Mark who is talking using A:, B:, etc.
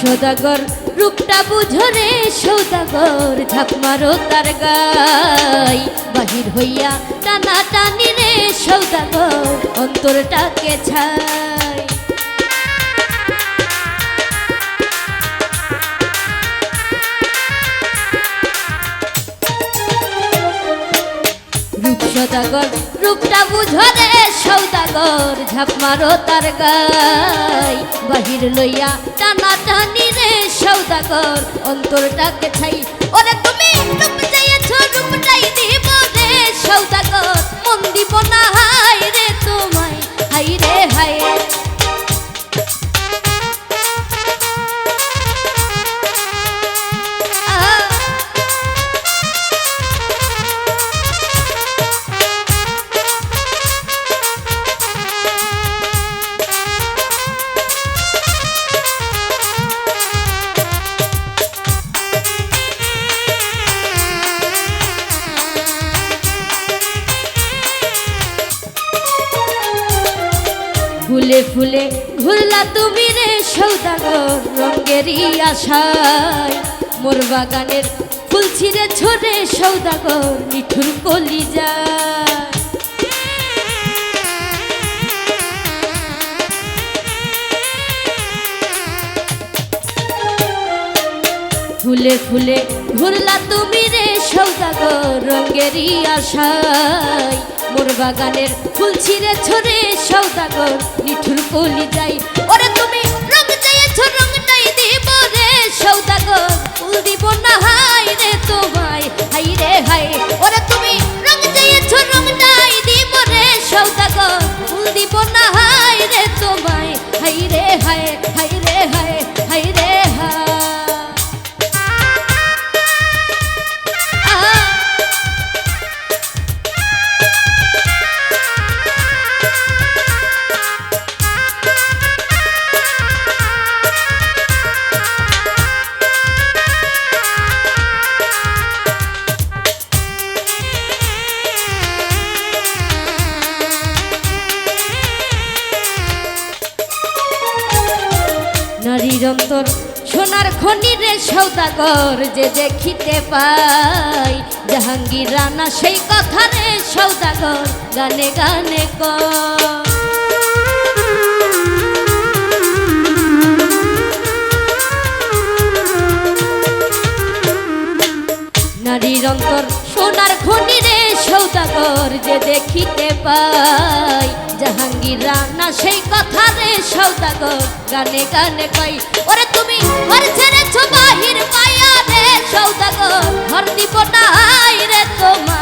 A: সৌদাগর রূপটা বুঝো রে সৌদাগর, ঝাপ মারো তার গাই। বাহির হইয়া টানা টানি রে সৌদাগর, অন্তরটাকে ছাই। সদাগর, রূপটা বুঝো রে সৌদাগর, ঝাপ মারো তার গাই। বাহির লইয়া টানা টানি রে সৌদাগর, অন্তরটাকে ছাই ওরে তুমি, রূপ চেয়েছ রূপটাই দিব রে সৌদাগর। মন দিব না ফুলে ফুলে ঘুরলা তুমি রে সৌদাগর রঙ্গেরই আশায়। মোর বাগানের ফুল ছিঁড়ে ছোড়ে সৌদাগর মিঠুর কলি যায় ফুলে ফুলে ঘুরলা তুমি রে সৌদাগর রঙ্গেরই আশায়। মোর বাগানের ফুল ছিঁড়ে ছড়ে সৌদাগর, নিঠুর কলি যাই। ওরে তুমি রং চাইছ রংটাই দিব রে সৌদাগর। ফুল দিব না, হাই রে তোমায়, হাই রে হাই। ওরে তুমি রং চাইছ রংটাই দিব রে সৌদাগর। ফুল দিব না, হাই রে তোমায়, হাই রে হাই হাই রে হাই হাই রে নারীর অন্তর সোনার খনিরে সৌদাগর যে দেখিতে পাই। জাহাঙ্গীর রানা সেই কথা রে সৌদাগর, গানে গানে কয়। নারীর সোনার খনি রে সৌদাগর যে দেখিতে পাই। সেই কথা রে সৌদাগর গানে গানে কই। ওরে তুমি ঘর ছেড়েছো বাহির পায়া রে সৌদাগর ঘর দিব রে তোমায়।